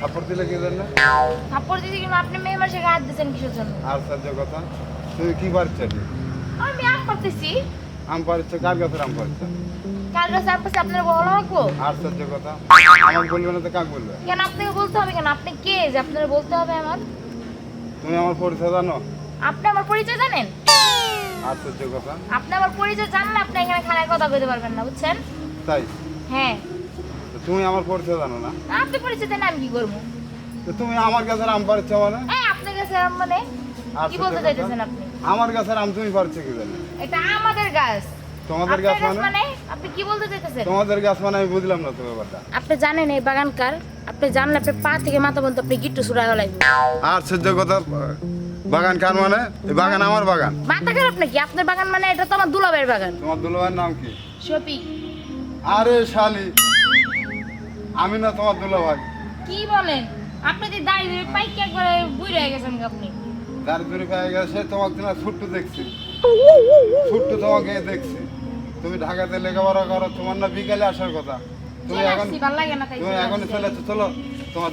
থাপ্পড় দিলে কি জন্য? থাপ্পড় দিদি কিন্তু আপনি মেয়ে মানুষের হাত দিচ্ছেন কিসের জন্য? আর সাহায্য কথা। তুমি কি পারছ আমি আম পারছ কার গাছের আম পারছ কাল রাতে আপনার কথা। আমাকে বলবে না তো কাক বলবে কেন আপনাকে বলতে হবে কেন? আপনি কে? যে আপনার বলতে হবে আমার। তুমি আমার পরিচয় জানো? আপনি আমার পরিচয় জানেন? আর কথা। আপনি আমার পরিচয় জানলে আপনি এখানে কথা বলতে পারবেন না বুঝছেন? তাই? হ্যাঁ। তো তুমি আমার পরিচয় জানো না? আপনি পরিচয় দেন আমি কি করব? তো তুমি আমার গাছের আম পারছ মানে? হ্যাঁ আপনার কাছে আম মানে? কি বলতে? চাইতেছেন আপনি? আমার গাছের আম তুমি পারছ কি জানি? এটা আমাদের গাছ। তোমাদের গাছ মানে আপনি কি বলতে চাইতেছেন? তোমাদের গাছ মানে আমি বুঝলাম না তো ব্যাপারটা। আপনি জানেন এই বাগান কার আপনি জানলে আপনি পা থেকে মাথা পর্যন্ত আপনি গিট্টু সুরা হলাইব আর সহ্য কথা বাগান কার মানে? এই বাগান আমার বাগান। মাথা খারাপ নাকি? আপনার বাগান মানে এটা তো আমার দুলাবের বাগান। তোমার দুলাভাইয়ের নাম কি? শফিক। আরে শালি আমি না তোমার দুলাভাই। কি বলেন? আপনি যে দাঁড়িয়ে পাইকে একবারে বুই রয়ে গেছেন আপনি। দাঁড়ি দূরে পেয়ে গেছে তোমাকে না ছুট্টু দেখছি। ছুট্টু তোমাকে দেখছি। তুমি ঢাকাতে লেখাপড়া করো তোমার না বিকালে আসার কথা তুমি এখন তুমি আসছি। চলে চলো তোমার!